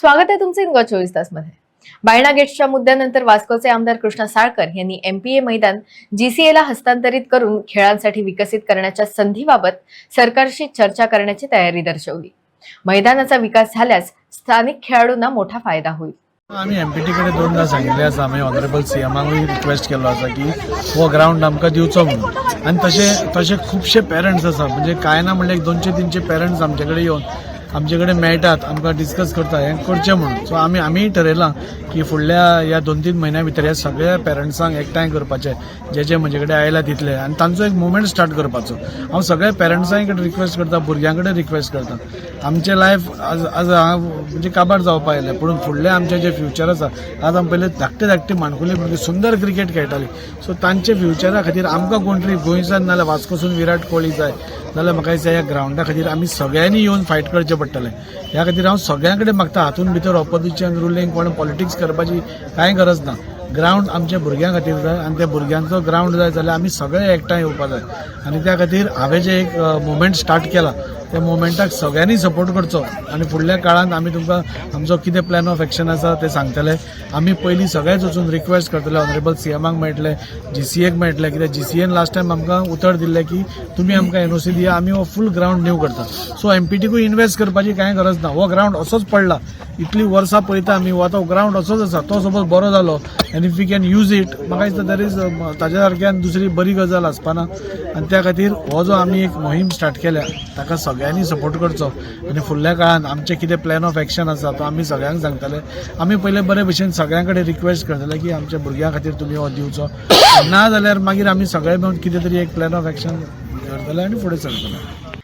स्वागत आहे तुमचे ग चोवीस तासमध्ये बायणा गेट्सच्या मुद्द्यानंतर वास्कोचे आमदार कृष्णा साळकर यांनी एमपीए मैदान जीसीए ला हस्तांतरित करून खेळांसाठी विकसित करण्याच्या संधीबाबत सरकारशी चर्चा करण्याची तयारी दर्शवली. मैदानाचा विकास झाल्यास स्थानिक खेळाडूंना मोठा फायदा होईल. आमी एमपीटी कडेन दोनदा सांगिल्लें आसा आमी ऑनरेबल सीएमाकूय रिक्वेस्ट केल्लो आसा की हो ग्रावंड आमकां दिवचो म्हणून. आनी तशे तशे खुबशे पेरंट्स आसा म्हणजे कांय ना म्हणल्यार एक दोनशे तीनशे पेरंट्स आमचे कडेन येवन आमचे कडेन मेळटात आमकां डिस्कस करता हें करचें म्हणून. सो आमी आमीय ठरयलां की फुडल्या ह्या दोन तीन म्हयन्या भितर ह्या सगळ्या पेरंट्सांक एकठांय करपाचें जे जे म्हजे कडेन आयला तितले आनी तांचो एक मुवमेंट स्टार्ट करपाचो. हांव सगळ्या पेरंट्सांय कडेन रिक्वेस्ट करता भुरग्यां कडेन रिक्वेस्ट करता. आमचें लायफ आज आज हांव म्हणजे काबार जावपा आयलें. पूण फुडलें आमचें जें फ्युचर आसा आज आमी पयलीं धाकटे धाकटे माणकुली भुरगीं म्हणजे सुंदर क्रिकेट खेळटालीं. सो तांचे फ्युचरा खातीर आमकां कोण तरी गोंयसान नाल्यार वास्कोसून विराट कोहली जाय जाल्यार म्हाका दिसता ह्या ग्रावंडा खातीर आमी सगळ्यांनी येवन फायट करचें पडटलें ह्या खातीर हांव सगळ्यां कडेन मागता हातूंत भितर ऑपोजिशन रुलींग कोण पॉलिटिक्स करपाची कांय गरज ना. ग्रावंड आमच्या भुरग्यां खातीर जाय आनी त्या भुरग्यांचो ग्रावंड जाय जाल्यार आमी सगळे एकठांय येवपाक जाय. आनी त्या खातीर हांवें जे एक मुवमेंट स्टार्ट केला त्या मुवमेंटाक सगळ्यांनी सपोर्ट करचो. आनी फुडल्या काळात आमी तुमकां आमचो कितें प्लॅन ऑफ एक्शन आसा ते सांगतले. आमी पयलीं सगळेच वचून रिक्वेस्ट करतले. ऑनरेबल सीएमाक मेळटले जी सीएक मेळटले कित्याक जी सीएन लास्ट टायम आमकां उतर दिल्लें की तुमी आमकां एन ओ सी दिया आमी हो फूल ग्रावंड नीव करता. सो एम पी टीकूय इन्वेस्ट करपाची कांय गरज ना. हो ग्रावंड असोच पडला. इतली वर्सां पळयता आमी हो आतां ग्रावंड हो असोच आसा. तो सपोज बरो जालो आनी if we can use it म्हाका दिसता दॅर इज ताज्या सारक्यान दुसरी बरी गजाल आसपाना. आनी त्या खातीर हो जो आमी एक मोहीम स्टार्ट केल्या ताका सगळ्यांनी सपोर्ट करचो. आनी फुडल्या काळान आमचे कितें प्लॅन ऑफ एक्शन आसा तो आमी सगळ्यांक सांगतले. आमी पयले बरे भशेन सगळ्यां कडेन रिक्वेस्ट करतले की आमच्या भुरग्यां खातीर तुमी हो दिवचो. ना जाल्यार मागीर आमी सगळे मेळून कितें तरी एक प्लॅन ऑफ एक्शन करतले आनी फुडें सरतले.